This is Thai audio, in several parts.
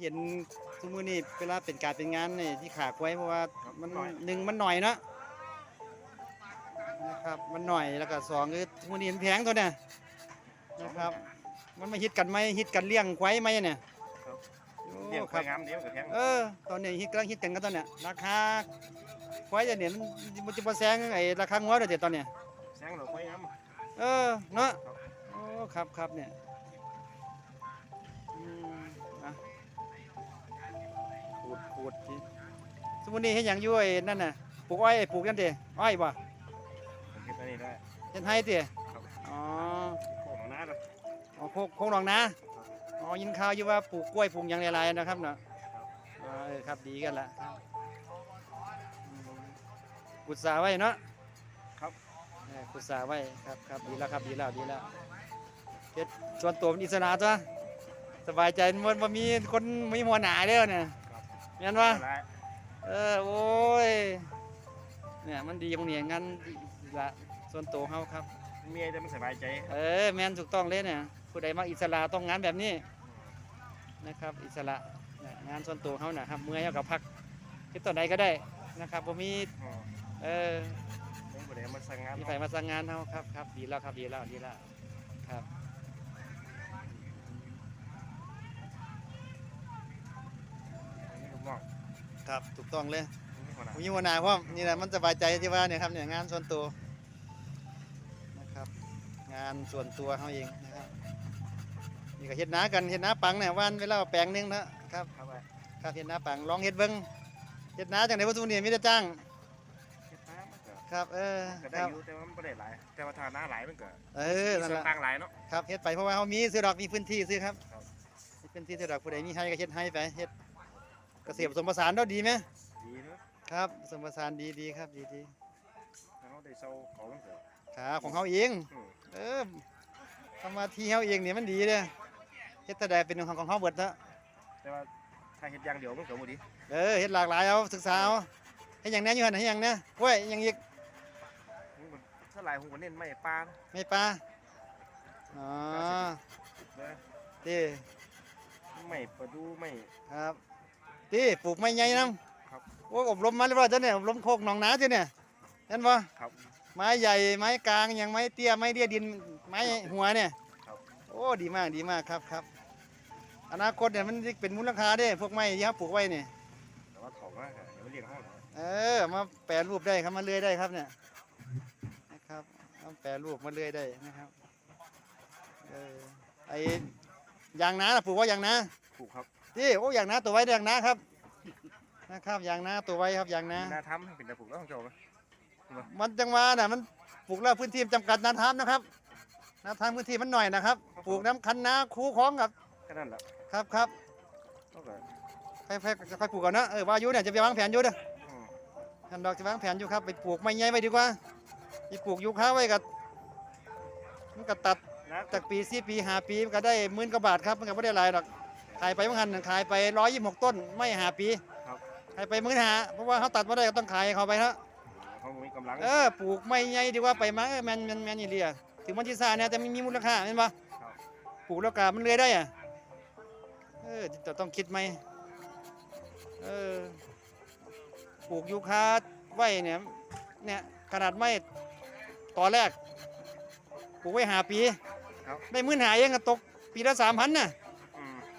เห็นทุกมื้อนี้เวลาเป็นการเป็นงานนี่ที่ขาไว้เพราะว่าครับมันหน่อยหนึ่งมันหน่อยเนาะนะครับมันหน่อยแล้วก็สองคือทุกมื้อนี้มันแพงตัวเนี่ยนะครับ มันมาฮิตกันไหมฮิตกันเลี้ยงควายไหมเนี่ยครับโอ้เลี้ยงครับไว้งามเดียวกับแพงเออตอนนี้ฮิตกำลังฮิตกันกันตอนเนี้ยราคาควายเนี่ยมันมันจะมาแซงไอ้ราคางัวเดี๋ยวตอนเนี้ยแซงเราไว้งามเออเนาะครับโอ้ครับครับเนี่ย ขูดขูดทีสมมุตินี้เฮ็ดหยังอยู่ไอ้นั่นน่ะปลูกอ้อยปลูกกันเด้อ้อยบ่ผมคิดอันนี้ได้เฮ็ดให้เด้ครับอ๋อโค้งหน้าเลยอ๋อโคกโคกหนองนาอ๋อยินข่าวอยู่ว่าปลูกกล้วยปลูกหยังหลายๆนะครับเนาะอ๋อเออครับดีกันละครับอืมกุศาไว้เนาะครับเออกุศาไว้ครับครับดีแล้วครับดีแล้วดีแล้วเฮ็ดส่วนตัวมันอิสระจ้ะสบายใจมันบ่มีคนมีหัวหน้าเด้อเนี่ย ครับแม่นบ่ได้เออโอ้ยเนี่ยมันดีตรงนี้งั้นละส่วนตัวเฮาครับเมียจะไม่สบายใจ เออแม่นถูกต้องเลยเนี่ยผู้ใดมักอิสระต้องงานแบบนี้นะครับ อิสระเนี่ยงานส่วนตัวเขานะครับเมื่อยเขากับพักคิดตอนใดก็ได้นะครับผมมีอืมเออผมก็เลยมาสั่งงานมีไฟมาสั่งงานเขาครับครับดีแล้วครับดีแล้วดีแล้วครับ นี่ผมบอก ครับถูกต้องเลยนี่คนน่ะผมมีหัวหน้าพร้อมนี่แหละมันสบายใจที่ว่าเนี่ยครับเนี่ยงานส่วนตัวนะครับ งานส่วนตัวเขาเองนะครับนี่ก็เฮ็ดนากันเฮ็ดนาปังเนี่ยวันเวลาแปลงหนึงนะครับครับไปครับเฮ็ดนาปังลองเฮ็ดเบิ่งเฮ็ดนาจังได๋บ่ทุกนี่มีแต่จ้างเฮ็ดน้ำมันก็ครับเออก็คได้รับอยู่แต่ว่ามันไม่ได้หลายแต่ว่าทางหน้าหลายมันก็เออนั่นส่วล่ะนต่างหลายเนาะครับเฮ็ดไปเพราะว่าเฮามีซื้อดอกมีพื้นที่ซื้อครับครับมีพื้นที่ซื้อดอกผู้ใดมีให้ก็เฮ็ดให้ไปเฮ็ด เกษตรผสมผสานเนาะดีไหมดีเนาะครับผสมผสานดีดีครับดีดีถ้าเขาได้เซาเขามันก็ครับของเฮาเองอืมเออทำมาที่เฮาเองเนี่ยมันดีเด้อเฮ็ดแต่ใดเป็นของของเฮาเบิดเนาะแต่ว่าถ้าเฮ็ดอย่างเดียวมันก็บ่ดีเออเฮ็ดหลากหลายเอาศึกษาเอาเฮ็ดหยังแหน่อยู่หั่นเฮ็ดหยังแหน่โอ้ยหยังอีกมันก็ถ้าหลายผมก็เน้นไม่ปลาไม่ปลาอ๋อเด้อติไม่ปลาดูไม่ครับ ติปลูกไม้ใหญ่นำครับโอ้อบรมมาเรียบร้อยจ้ะเนี่ยอบรมโคกหนองนาจ้ะเนี่ยเห็นบ่ครับไม้ใหญ่ไม้กลางอย่างไม้เตี้ยไม้เดียดินไม้หัวเนี่ยครับโอ้ดีมากดีมากครับครับอนาคตเนี่ยมันสิเป็นมูลค่าเด้พวกไม้ที่เขาปลูกไว้เนี่ยแต่ว่าของมากอะเดี๋ยวมันเลี้ยงห้องเออมาแปรรูปได้ครับมาเลื่อยได้ครับเนี่ยนะครับมาแปรรูปมาเลื่อยได้นะครับเออไอ้ยางนาน่ะปลูกไว่ายางนาถูกครับ ที่โอ้ยางนาตัวไว้ยางนาครับนะครับยางนาตัวไว้ครับยางนามีนาทำเป็นแต่ปลูกแล้วของเจ้าไหมมันจังหวะน่ะมันปลูกแล้วพื้นที่จำกัดนาทามนะครับนาทามพื้นที่มันหน่อยนะครับ ปลูกน้ำคันนาคูคล้องครับแค่นั้นแหละครับครับก็ก็ไปไปไปปลูกก่อนนะเออว่าอยู่เนี่ยจะไปวางแผนอยู่เด้ออืมท่านดอกจะวางแผนอยู่ครับไปปลูกไม้ใหญ่ไว้ดีกว่าไปปลูกยูคาไว้กับมันก็ตัดนะจากปีสี่ปีห้าปีมันก็ได้หมื่นกว่าบาทครับมันก็ไม่ได้หลายหรอก ขายไปบางหันขายไปร้อยยี่สิบหกต้นไม่ห้าปีครับ ขายไปหมื่นห้าเพราะว่าเขาตัดมาได้ก็ต้องขายให้เขาไปฮะเขามีกำลังเออปลูกไม่ใหญ่ดีกว่าไปมาเออแมนแมนแมนนี่เรียถึงมันที่ซาเนี่ยแต่ไม่มีมูลค่าเห็นปะครับปลูกแล้วกามันเลื้อยได้อะเออจะต้องคิดไหมเออปลูกยูคาไว้เนี่ยเนี่ยขนาดไม่ต่อแรกปลูกไว้หาปีครับได้หมื่นหาเองก็ตกปีละสามพันน่ะ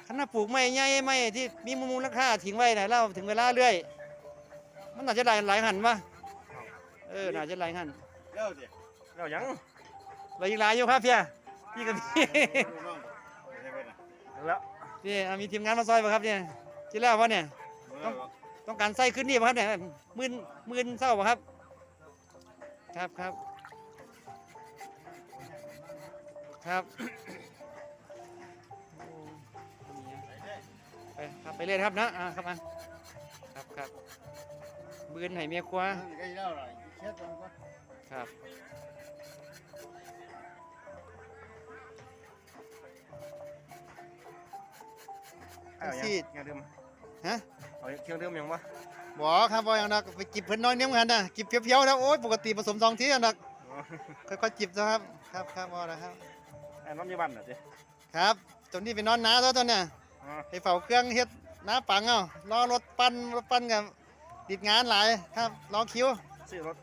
อืมขนาดปลูกไม่ใหญ่ไม่ที่มีมูลค่าทิ้งไว้ไหนแล้วถึงเวลาเรื่อย มันน่าจะหลายหลายหันปะเออน่าจะหลายหันเล่าสิแล้วยังเราอีกหลายอยู่ครับเพี่ยพี่กับพี่น้องใช่ไหมล่ะแล้วพี่อะมีทีมงานมาซอยป่ะครับเนี่ยที่แล้ววะเนี่ยต้องต้องการไส้ขึ้นนี่ป่ะครับเนี่ยหมื่นหมื่นเศร้าป่ะครับ ครับครับครับ ไปครับไปเลยครับนะอ่าครับมาครับครับบืนให้เมียครัวก็เล่าหน่อยเช็ดมันก็ครับเอายังสิยังดื่มฮะเอาเครื่องดื่มยังวะบอกครับว่าอย่างนักไปจิบเพิ่นน้อยเนี้ยเหมือนกันนะจิบเพียวๆนะโอ้ยปกติผสมสองทีอันนักอ๋อค่อยๆจิบนะครับ ครับครับพอแล้วครับไอ้น้ำยาบันเหรอเจ๊ครับจนนี่ไปนอนน้าแล้วตอนเนี้ย อ๋อไปเฝ้าเครื่องเฮ็ดน้าปังเอารอรถปั้นรถปั้นกับติดงานหลายครับรอคิวซื้อรถ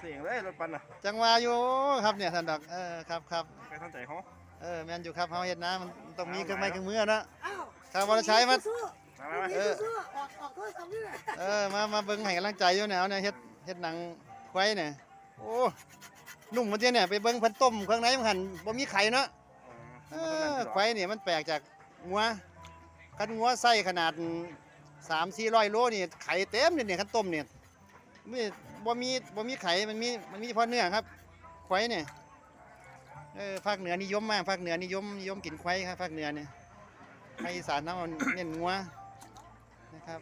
ซื้อเองเลยรถปันน่ะจังหวะอยู่ครับเนี่ยท่านดอกเออครับครับไปท่านใจเขาเออแม่นอยู่ครับเฮาเฮ็ดนะมันต้องมีเครื่องไม้เครื่องมือเนาะอ้าวครับวรชัยมาสู้มาๆมาสู้ๆสู้ๆออกออกโทรศัพท์นี่แหละเออมามาเบิ่งให้กำลังใจอยู่เนี่ยเอาเนี่ยเฮ็ดเฮ็ดหนังควายเนี่ยโอ้นุ่มมันเจ้เนี่ยไปเบิ่งเพันต้มข้างในมันหันบ่มีไข่เนาะเออควายเนี่ยมันแปลกจาก งัวคันงัวไส้ขนาด3 400โลนี่ไข่เต็มเลยเนี่ยคันต้มเนี่ยมีบ่มีบ่มีไข่มันมีมันมีเฉพาะเนื้อครับควายเนี่ยเออภาคเหนือนิยมมากภาคเหนือนิยมนิยมกินควายครับภาคเหนือเนี่ยภาคอีสานเนาะเน้นงัวนะครับ